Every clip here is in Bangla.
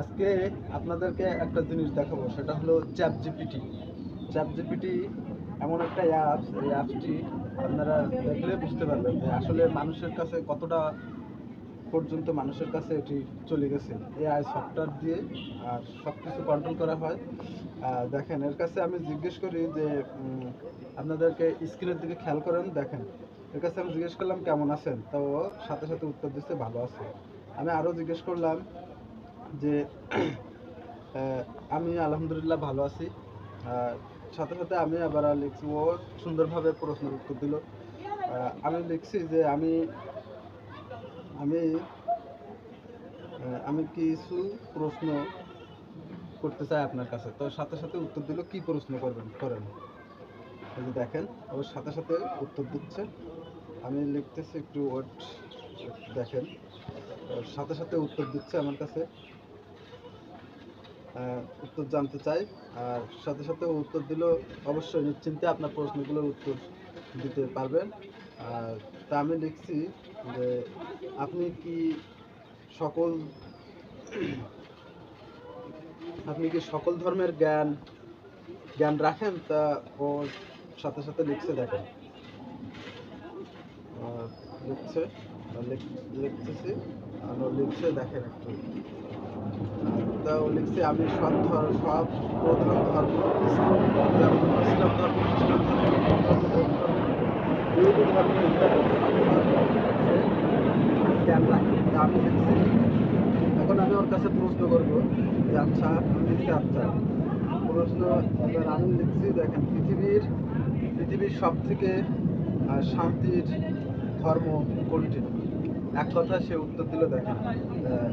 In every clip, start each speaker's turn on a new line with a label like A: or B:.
A: আজকে আপনাদেরকে একটা জিনিস দেখাবো, সেটা হলো চ্যাপ জিপিটি চ্যাপ জিপিটি এমন একটা অ্যাপস এই অ্যাপসটি আপনারা দেখলে বুঝতে পারবেন যে আসলে মানুষের কাছে কতটা পর্যন্ত মানুষের কাছে এটি চলে গেছে। এআই সফটওয়্যার দিয়ে আর সব কিছু কন্ট্রোল করা হয়। দেখেন, এর কাছে আমি জিজ্ঞেস করি যে আপনাদেরকে স্ক্রিনের দিকে খেয়াল করেন, দেখেন, এর কাছে আমি জিজ্ঞেস করলাম, কেমন আছেন? তো সাথে সাথে উত্তর দিচ্ছে, ভালো আছে। আমি আরও জিজ্ঞেস করলাম যে, আমি আলহামদুলিল্লাহ ভালো আছি। সাথে সাথে আমি আবার লিখছি ও সুন্দরভাবে প্রশ্নের উত্তর দিল। আমি লিখছি যে আমি আমি আমি কিছু প্রশ্ন করতে চাই আপনার কাছে। তো সাথে সাথে উত্তর দিল, কি প্রশ্ন করবেন? করেন। এই যে দেখেন ওর সাথে সাথে উত্তর দিচ্ছে। আমি লিখতেছি একটু ওয়েট দেখেন। সাথে সাথে উত্তর দিচ্ছে আমার কাছে। উত্তর জানতে চাই। আর সাথে সাথে উত্তর দিল অবশ্যই নিশ্চিন্তে আপনার প্রশ্নগুলোর উত্তর দিতে পারবেন। আর তা আমি লিখছি যে আপনি কি সকল আপনি কি সকল ধর্মের জ্ঞান জ্ঞান রাখেন? তা ও সাথে সাথে লিখছে দেখেন। লিখছে লিখতেছি। আর লিখছে দেখেন একটু। তা ও লিখছে, আমি সব ধর্ম সব প্রধান ধর্ম ইসলাম ধর্ম ধর্ম। জ্ঞান রাখি আমি লিখছি এখন আমি ওর কাছে প্রশ্ন করব যে আচ্ছা আমি লিখছি আচ্ছা। প্রশ্ন এবার আমি লিখছি, দেখেন, পৃথিবীর পৃথিবীর সব থেকে শান্তির ধর্ম কোনটি? এক কথা সে উত্তর দিল দেখেন আহ,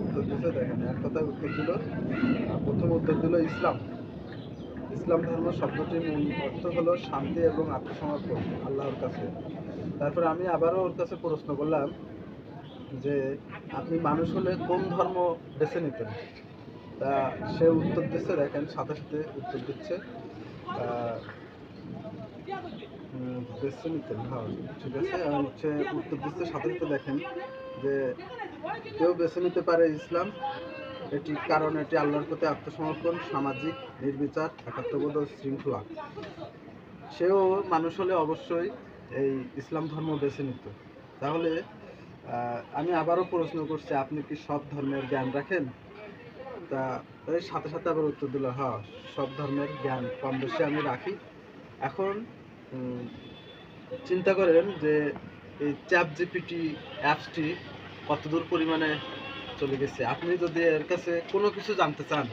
A: উত্তর দিছে দেখেন এক কথায় উত্তর দিল। প্রথম উত্তর দিল ইসলাম। ইসলাম ধর্ম শব্দটির মূল অর্থ হলো শান্তি এবং আত্মসমর্পণ আল্লাহর কাছে। তারপরে আমি আবারও ওর কাছে প্রশ্ন করলাম যে আপনি মানুষ হলে কোন ধর্ম বেছে নিতেন? তা সে উত্তর দিচ্ছে দেখেন সাথে সাথে উত্তর দিচ্ছে বেছে নিতেন হ্যাঁ ঠিক আছে, আর হচ্ছে উত্তর দিচ্ছে সাথে দেখেন যে কেউ বেছে নিতে পারে ইসলাম এটি কারণ এটি আল্লাহর প্রতি আত্মসমর্পণ, সামাজিক নির্বিচার, একাত্মবোধ ও শৃঙ্খলা। সেও মানুষ হলে অবশ্যই এই ইসলাম ধর্ম বেছে নিত। তাহলে আমি আবারও প্রশ্ন করছি, আপনি কি সব ধর্মের জ্ঞান রাখেন? তা, এর সাথে সাথে আবার উত্তর দিল হ্যাঁ সব ধর্মের জ্ঞান কম বেশি আমি রাখি। এখন চিন্তা করেন যে এই চ্যাপ জিপিটি অ্যাপসটি কতদূর পরিমাণে চলে গেছে? আপনি যদি এর কাছে কোনো কিছু জানতে চান,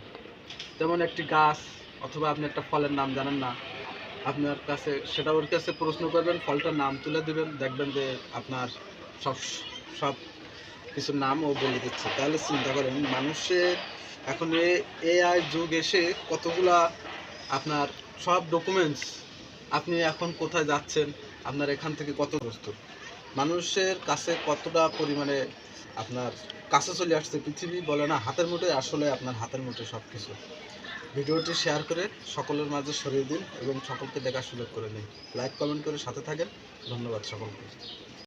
A: যেমন একটি গাছ অথবা আপনি একটা ফলের নাম জানেন না, আপনার কাছে সেটা ওর কাছে প্রশ্ন করবেন, ফলটার নাম তুলে দিবেন, দেখবেন যে আপনার সব সব কিছুর নাম ও বলে দিচ্ছে। তাহলে চিন্তা করেন, মানুষের এখন এ, এআই যুগ এসে কতগুলা আপনার সব ডকুমেন্টস আপনি এখন কোথায় যাচ্ছেন? আপনার এখান থেকে কত প্রস্তুত মানুষের কাছে কতটা পরিমাণে আপনার কাছে চলে আসছে পৃথিবী বলে না, হাতের মুঠে আসলে আপনার হাতের মুঠে সব কিছু ভিডিওটি শেয়ার করে সকলের মাঝে সরিয়ে দিন এবং সকলকে দেখার সুযোগ করে নিন লাইক কমেন্ট করে সাথে থাকেন। ধন্যবাদ সকলকে।